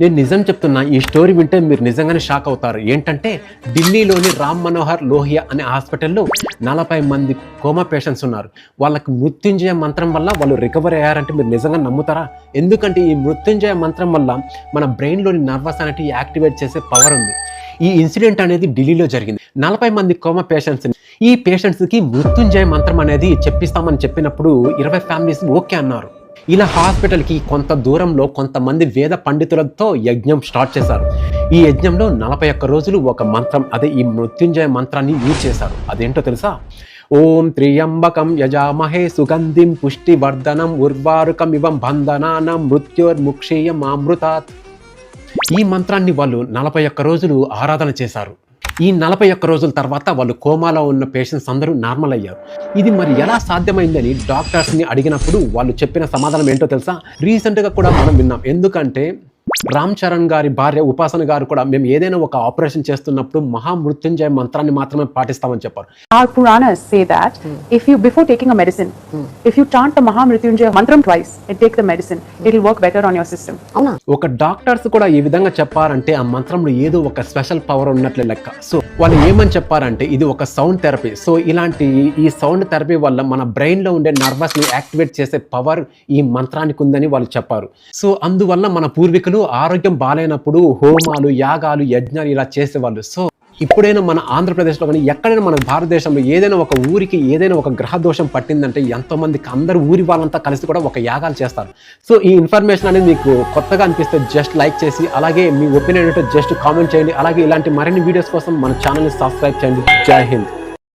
నేను నిజం చెప్తున్నా ఈ స్టోరీ వింటే మీరు నిజంగానే షాక్ అవుతారు. ఏంటంటే ఢిల్లీలోని రామ్ మనోహర్ లోహియా అనే హాస్పిటల్లో నలభై మంది కోమా పేషెంట్స్ ఉన్నారు. వాళ్ళకి మృత్యుంజయ మంత్రం వల్ల వాళ్ళు రికవర్ అయ్యారంటే మీరు నిజంగా నమ్ముతారా? ఎందుకంటే ఈ మృత్యుంజయ మంత్రం వల్ల మన బ్రెయిన్లోని నర్వస్ అనేది యాక్టివేట్ చేసే పవర్ ఉంది. ఈ ఇన్సిడెంట్ అనేది ఢిల్లీలో జరిగింది. నలభై మంది కోమా పేషెంట్స్ ఈ పేషెంట్స్కి మృత్యుంజయ మంత్రం అనేది చెప్పిస్తామని చెప్పినప్పుడు ఇరవై ఫ్యామిలీస్ ఓకే అన్నారు. ఇలా హాస్పిటల్కి కొంత దూరంలో కొంతమంది వేద పండితులతో యజ్ఞం స్టార్ట్ చేశారు. ఈ యజ్ఞంలో నలభై ఒక్క రోజులు ఒక మంత్రం అదే ఈ మృత్యుంజయ మంత్రాన్ని యూజ్ చేశారు. అదేంటో తెలుసా? ఓం త్రియంబకం యజామహే సుగంధిం పుష్టివర్ధనం ఉర్వారుకం ఇవం బంధనానం మృత్యోర్ముక్షేయం అమృతాత్. ఈ మంత్రాన్ని వాళ్ళు నలభై ఒక్క రోజులు ఆరాధన చేశారు. ఈ నలభై ఒక్క రోజుల తర్వాత వాళ్ళు కోమాలో ఉన్న పేషెంట్స్ అందరూ నార్మల్ అయ్యారు. ఇది మరి ఎలా సాధ్యమైందని డాక్టర్స్ని అడిగినప్పుడు వాళ్ళు చెప్పిన సమాధానం ఏంటో తెలుసా? రీసెంట్గా కూడా మనం విన్నాం. ఎందుకంటే రామ్ చరణ్ గారి భార్య ఉపాసన గారు కూడా మేము ఏదైనా ఒక ఆపరేషన్ చేస్తున్నప్పుడు మహామృత్యుంజయ మంత్రాన్ని మాత్రమే పాటిస్తామని చెప్పారు. Our Puranas say that if you, before taking a medicine, if you chant the Mahamrityunjaya mantram twice and take the medicine, it will work better on your system. అవునా? ఒక డాక్టర్స్ కూడా ఈ విధంగా చెప్పారంటే ఆ మంత్రంలో ఏదో ఒక స్పెషల్ పవర్ ఉన్నట్లే లెక్క. సో వాళ్ళు ఏమని చెప్పారంటే ఇది ఒక సౌండ్ థెరపీ. సో ఇలాంటి ఈ సౌండ్ థెరపీ వల్ల మన బ్రెయిన్లో ఉండే నర్వస్ని యాక్టివేట్ చేసే పవర్ ఈ మంత్రానికి ఉందని వాళ్ళు చెప్పారు. సో అందువల్ల మన పూర్వీకులు ఆరోగ్యం బాగాలేనప్పుడు హోమాలు యాగాలు యజ్ఞాలు ఇలా చేసేవాళ్ళు. సో ఇప్పుడైనా మన ఆంధ్రప్రదేశ్లో కానీ ఎక్కడైనా మన భారతదేశంలో ఏదైనా ఒక ఊరికి ఏదైనా ఒక గ్రహ దోషం పట్టిందంటే ఎంతోమందికి అందరు ఊరి వాళ్ళంతా కలిసి కూడా ఒక యాగాలు చేస్తారు. సో ఈ ఇన్ఫర్మేషన్ అనేది మీకు కొత్తగా అనిపిస్తే జస్ట్ లైక్ చేసి అలాగే మీ ఒపీనియన్ ఏంటో జస్ట్ కామెంట్ చేయండి. అలాగే ఇలాంటి మరిన్ని వీడియోస్ కోసం మన ఛానల్ని సబ్స్క్రైబ్ చేయండి. జై హింద్.